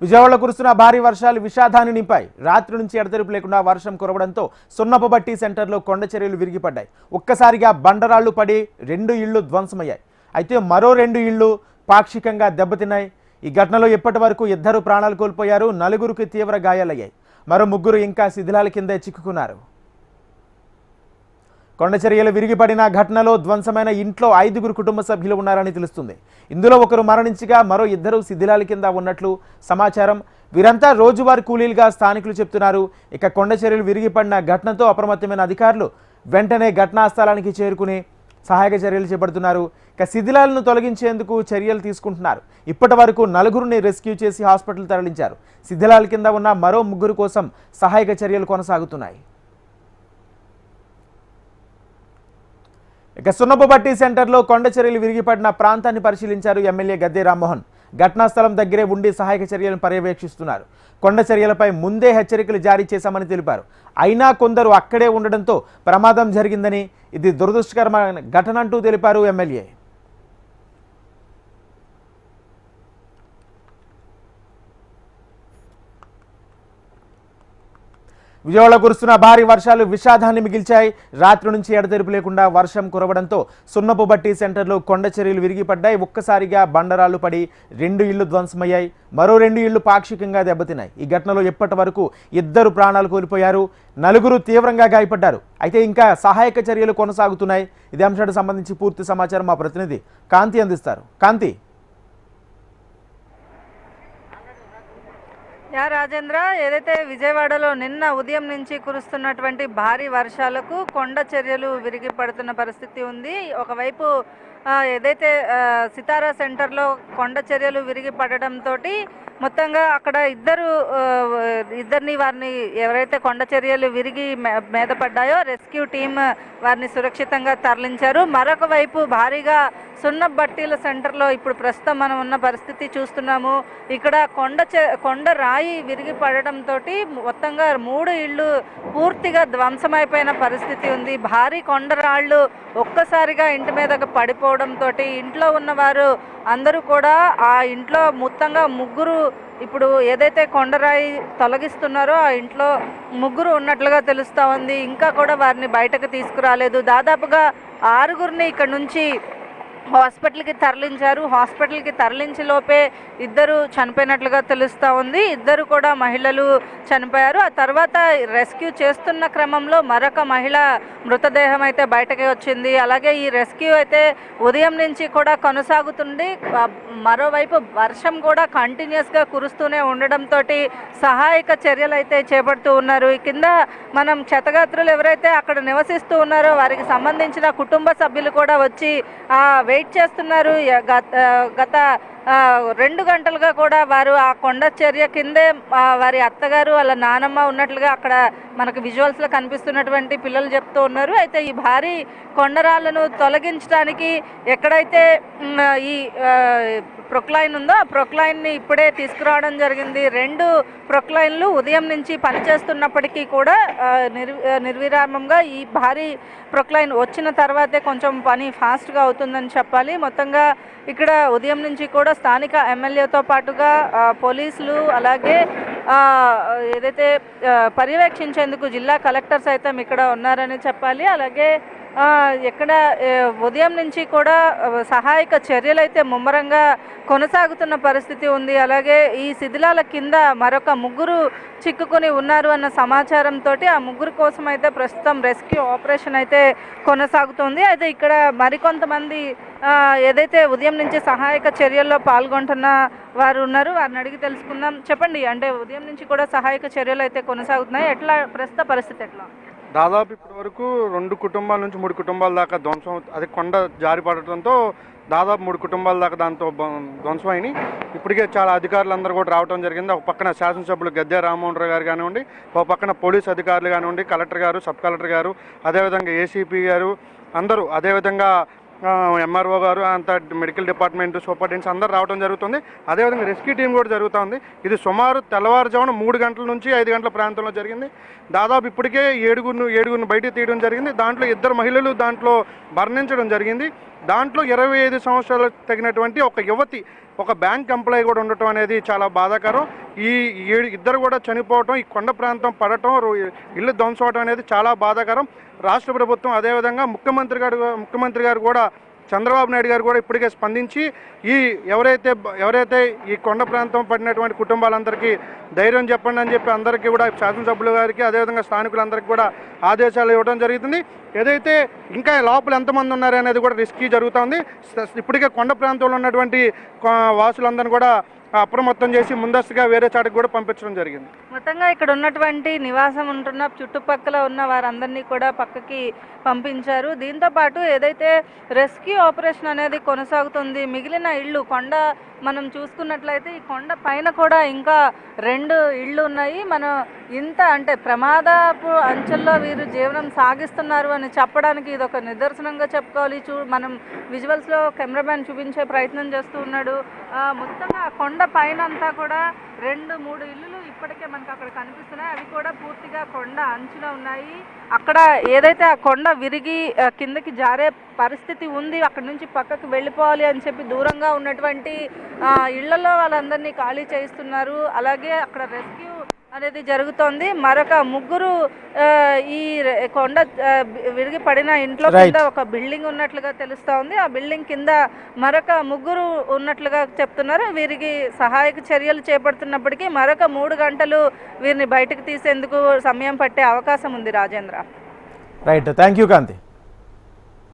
విజయవాడలో కురుస్తున్న భారీ వర్షాలు విషాదాన్ని నింపాయి. రాత్రి నుంచి ఎడతెరిపి లేకుండా వర్షం కురవడంతో సున్నపబట్టి సెంటర్లో కొండ చర్యలు విరిగిపడ్డాయి. ఒక్కసారిగా బండరాళ్ళు పడి రెండు ఇళ్ళు ధ్వంసమయ్యాయి. అయితే మరో రెండు ఇళ్ళు పాక్షికంగా దెబ్బతిన్నాయి. ఈ ఘటనలో ఇప్పటి వరకు ఇద్దరు ప్రాణాలు కోల్పోయారు నలుగురికి తీవ్ర గాయాలయ్యాయి. మరో ముగ్గురు ఇంకా శిథిలాల కిందే చిక్కుకున్నారు. కొండచర్యలు విరిగిపడిన ఘటనలో ధ్వంసమైన ఇంట్లో ఐదుగురు కుటుంబ సభ్యులు ఉన్నారని తెలుస్తుంది. ఇందులో ఒకరు మరణించగా మరో ఇద్దరు శిథిలాల కింద ఉన్నట్లు సమాచారం. వీరంతా రోజువారీ కూలీలుగా స్థానికులు చెప్తున్నారు. ఇక కొండచర్యలు విరిగిపడిన ఘటనతో అప్రమత్తమైన అధికారులు వెంటనే ఘటనా స్థలానికి చేరుకుని సహాయక చర్యలు చేపడుతున్నారు. ఇక శిథిలాలను తొలగించేందుకు చర్యలు తీసుకుంటున్నారు. ఇప్పటి వరకు నలుగురిని రెస్క్యూ చేసి హాస్పిటల్ తరలించారు. శిథిలాల కింద ఉన్న మరో ముగ్గురు కోసం సహాయక చర్యలు కొనసాగుతున్నాయి. ఇక సున్నపుబట్టి సెంటర్లో కొండ చర్యలు విరిగిపడిన ప్రాంతాన్ని పరిశీలించారు ఎమ్మెల్యే గద్దె రామ్మోహన్. ఘటనా స్థలం దగ్గరే ఉండి సహాయక చర్యలను పర్యవేక్షిస్తున్నారు. కొండ చర్యలపై ముందే హెచ్చరికలు జారీ చేశామని తెలిపారు. అయినా కొందరు అక్కడే ఉండడంతో ప్రమాదం జరిగిందని ఇది దురదృష్టకరమైన ఘటన అంటూ తెలిపారు ఎమ్మెల్యే. విజయవాడలో కురుస్తున్న భారీ వర్షాలు విషాదాన్ని మిగిల్చాయి. రాత్రి నుంచి ఎడతెరిపి లేకుండా వర్షం కురవడంతో సున్నపు బట్టి సెంటర్లో కొండ చర్యలు విరిగిపడ్డాయి. ఒక్కసారిగా బండరాళ్ళు పడి రెండు ఇళ్ళు ధ్వంసమయ్యాయి. మరో రెండు ఇళ్ళు పాక్షికంగా దెబ్బతిన్నాయి. ఈ ఘటనలో ఇప్పటి వరకు ఇద్దరు ప్రాణాలు కోల్పోయారు? నలుగురు తీవ్రంగా గాయపడ్డారు. అయితే ఇంకా సహాయక చర్యలు కొనసాగుతున్నాయి. ఇదే అంశానికి సంబంధించి పూర్తి సమాచారం మా ప్రతినిధి కాంతి అందిస్తారు. కాంతి యా రాజేంద్ర ఏదైతే విజయవాడలో నిన్న ఉదయం నుంచి కురుస్తున్నటువంటి భారీ వర్షాలకు కొండ చర్యలు విరిగి పడుతున్న పరిస్థితి ఉంది. ఒకవైపు ఏదైతే సితారా సెంటర్లో కొండ చర్యలు విరిగి పడడంతో మొత్తంగా అక్కడ ఇద్దరు ఇద్దరిని వారిని ఎవరైతే కొండ చర్యలు విరిగి మే- మీద పడ్డాయో రెస్క్యూ టీమ్ వారిని సురక్షితంగా తరలించారు. మరొక వైపు భారీగా సున్న బట్టీల సెంటర్లో ఇప్పుడు ప్రస్తుతం మనం ఉన్న పరిస్థితి చూస్తున్నాము. ఇక్కడ కొండ కొండ రాయి విరిగి పడడంతో మొత్తంగా మూడు ఇళ్ళు పూర్తిగా ధ్వంసమైపోయిన పరిస్థితి ఉంది. భారీ కొండ రాళ్ళు ఒక్కసారిగా ఇంటి మీదకు పడిపోవడంతో ఇంట్లో ఉన్నవారు అందరూ కూడా ఆ ఇంట్లో మొత్తంగా ముగ్గురు ఇప్పుడు ఏదైతే కొండరాయి తొలగిస్తున్నారో ఆ ఇంట్లో ముగ్గురు ఉన్నట్లుగా తెలుస్తూ ఉంది. ఇంకా కూడా వారిని బయటకు తీసుకురాలేదు. దాదాపుగా ఆరుగురిని ఇక్కడ నుంచి హాస్పిటల్కి తరలించారు. హాస్పిటల్కి తరలించే లోపే ఇద్దరు చనిపోయినట్లుగా తెలుస్తూ ఉంది. ఇద్దరు కూడా మహిళలు చనిపోయారు. ఆ తర్వాత రెస్క్యూ చేస్తున్న క్రమంలో మరొక మహిళ మృతదేహం అయితే బయటకి వచ్చింది. అలాగే ఈ రెస్క్యూ అయితే ఉదయం నుంచి కూడా కొనసాగుతుంది. మరోవైపు వర్షం కూడా కంటిన్యూస్గా కురుస్తూనే ఉండడంతో సహాయక చర్యలు అయితే చేపడుతూ ఉన్నారు. ఈ కింద మనం క్షతగాత్రులు ఎవరైతే అక్కడ నివసిస్తూ ఉన్నారో వారికి సంబంధించిన కుటుంబ సభ్యులు కూడా వచ్చి ఆ, వెయిట్ చేస్తున్నారు. గత గత రెండు గంటలుగా కూడా వారు ఆ కొండ చర్య కిందే వారి అత్తగారు వాళ్ళ నానమ్మ ఉన్నట్లుగా అక్కడ మనకు విజువల్స్లో కనిపిస్తున్నటువంటి పిల్లలు చెప్తూ ఉన్నారు. అయితే ఈ భారీ కొండరాళ్ళను తొలగించడానికి ఎక్కడైతే ఈ ప్రొక్లైన్ ఉందో ఆ ప్రొక్లైన్ని ఇప్పుడే తీసుకురావడం జరిగింది. రెండు ప్రొక్లైన్లు ఉదయం నుంచి పనిచేస్తున్నప్పటికీ కూడా నిర్ నిర్విరామంగా ఈ భారీ ప్రొక్లైన్ వచ్చిన తర్వాతే కొంచెం పని ఫాస్ట్గా అవుతుందని చెప్పాలి. మొత్తంగా ఇక్కడ ఉదయం నుంచి కూడా స్థానిక ఎమ్మెల్యేతో పాటుగా పోలీసులు అలాగే ఏదైతే పర్యవేక్షించేందుకు జిల్లా కలెక్టర్ సైతం ఇక్కడ ఉన్నారని చెప్పాలి. అలాగే ఎక్కడ ఉదయం నుంచి కూడా సహాయక చర్యలు అయితే ముమ్మరంగా కొనసాగుతున్న పరిస్థితి ఉంది. అలాగే ఈ శిథిలాల కింద మరొక ముగ్గురు చిక్కుకొని ఉన్నారు అన్న సమాచారంతో ఆ ముగ్గురు కోసం అయితే ప్రస్తుతం రెస్క్యూ ఆపరేషన్ అయితే కొనసాగుతుంది. అయితే ఇక్కడ మరికొంతమంది ఏదైతే ఉదయం నుంచి సహాయక చర్యల్లో పాల్గొంటున్న వారు ఉన్నారు వారిని అడిగి తెలుసుకుందాం. చెప్పండి అంటే ఉదయం నుంచి కూడా సహాయక చర్యలు అయితే కొనసాగుతున్నాయి. ఎట్లా ప్రస్తుత పరిస్థితి ఎట్లా దాదాపు ఇప్పటి వరకు రెండు కుటుంబాల నుంచి మూడు కుటుంబాల దాకా ధ్వంసం అది కొండ జారి పడటంతో దాదాపు మూడు కుటుంబాల దాకా దాంతో ధ్వంసం అయినాయి. ఇప్పటికే చాలా అధికారులు అందరూ కూడా రావడం జరిగింది. ఒక పక్కన శాసనసభ్యులు గద్దె రామ్మోహన్ రావు గారు కానివ్వండి ఒక పక్కన పోలీస్ అధికారులు కానివ్వండి కలెక్టర్ గారు సబ్ కలెక్టర్ గారు అదేవిధంగా ఏసీపీ గారు అందరూ అదేవిధంగా ఎంఆర్ఓ గారు అంత మెడికల్ డిపార్ట్మెంట్ సూపరింటెండెంట్స్ అందరు రావడం జరుగుతుంది. అదేవిధంగా రెస్క్యూ టీం కూడా జరుగుతుంది. ఇది సుమారు తెల్లవారుజామున మూడు గంటల నుంచి ఐదు గంటల ప్రాంతంలో జరిగింది. దాదాపు ఇప్పటికే ఏడుగురు ఏడుగురిని బయటకు తీయడం జరిగింది. దాంట్లో ఇద్దరు మహిళలు దాంట్లో మరణించడం జరిగింది. దాంట్లో ఇరవై ఐదు సంవత్సరాలు తగినటువంటి ఒక యువతి ఒక బ్యాంక్ ఎంప్లాయీ కూడా ఉండటం అనేది చాలా బాధాకరం. ఈ ఏడు ఇద్దరు కూడా చనిపోవటం ఈ కొండ ప్రాంతం పడటం ఇల్లు ధ్వంసం అనేది చాలా బాధాకరం. రాష్ట్ర ప్రభుత్వం అదేవిధంగా ముఖ్యమంత్రి గారు ముఖ్యమంత్రి గారు కూడా చంద్రబాబు నాయుడు గారు కూడా ఇప్పటికే స్పందించి ఈ ఎవరైతే ఎవరైతే ఈ కొండ ప్రాంతం పడినటువంటి కుటుంబాలందరికీ ధైర్యం చెప్పండి అని చెప్పి అందరికీ కూడా శాసనసభ్యుల గారికి అదేవిధంగా స్థానికులందరికీ కూడా ఆదేశాలు ఇవ్వడం జరుగుతుంది. ఏదైతే ఇంకా లోపల ఎంతమంది ఉన్నారనేది కూడా రిస్కీ జరుగుతుంది. ఇప్పటికే కొండ ప్రాంతంలో ఉన్నటువంటి కొ- వాసులందరినీ కూడా అప్రమత్తం చేసి ముందస్తుగా వేరే చాటుకు కూడా పంపించడం జరిగింది. మొత్తంగా ఇక్కడ ఉన్నటువంటి నివాసం ఉంటున్న చుట్టుపక్కల ఉన్న వారందరినీ కూడా పక్కకి పంపించారు. దీంతో పాటు ఏదైతే రెస్క్యూ ఆపరేషన్ అనేది కొనసాగుతుంది మిగిలిన ఇళ్ళు కొండ మనం చూసుకున్నట్లయితే ఈ కొండ పైన కూడా ఇంకా రెండు ఇళ్ళు ఉన్నాయి. మనం ఇంత అంటే ప్రమాదపు అంచెల్లో వీరు జీవనం సాగిస్తున్నారు అని చెప్పడానికి ఇది ఒక నిదర్శనంగా చెప్పుకోవాలి. చూ మనం విజువల్స్లో కెమెరామ్యాన్ చూపించే ప్రయత్నం చేస్తూ ఉన్నాడు. ఆ, మొత్తంగా ఆ కొండ పైన అంతా కూడా రెండు మూడు ఇల్లులు ఇప్పటికే మనకు అక్కడ కనిపిస్తున్నాయి. అవి కూడా పూర్తిగా కొండ అంచున ఉన్నాయి. అక్కడ ఏదైతే ఆ కొండ విరిగి కిందకి జారే పరిస్థితి ఉంది అక్కడ నుంచి పక్కకు వెళ్ళిపోవాలి అని చెప్పి దూరంగా ఉన్నటువంటి ఆ, ఇళ్ళలో వాళ్ళందరినీ ఖాళీ చేయిస్తున్నారు. అలాగే అక్కడ రెస్క్యూ అనేది జరుగుతోంది. మరొక ముగ్గురు ఈ కొండ విరిగి పడిన ఇంట్లో. కింద ఒక బిల్డింగ్ ఉన్నట్లుగా తెలుస్తా ఉంది ఆ బిల్డింగ్ కింద మరొక ముగ్గురు ఉన్నట్లుగా చెప్తున్నారు. వీరికి సహాయక చర్యలు చేపడుతున్నప్పటికీ మరొక మూడు గంటలు వీరిని బయటకు తీసేందుకు సమయం పట్టే అవకాశం ఉంది Rajendra. Right thank you Kanthi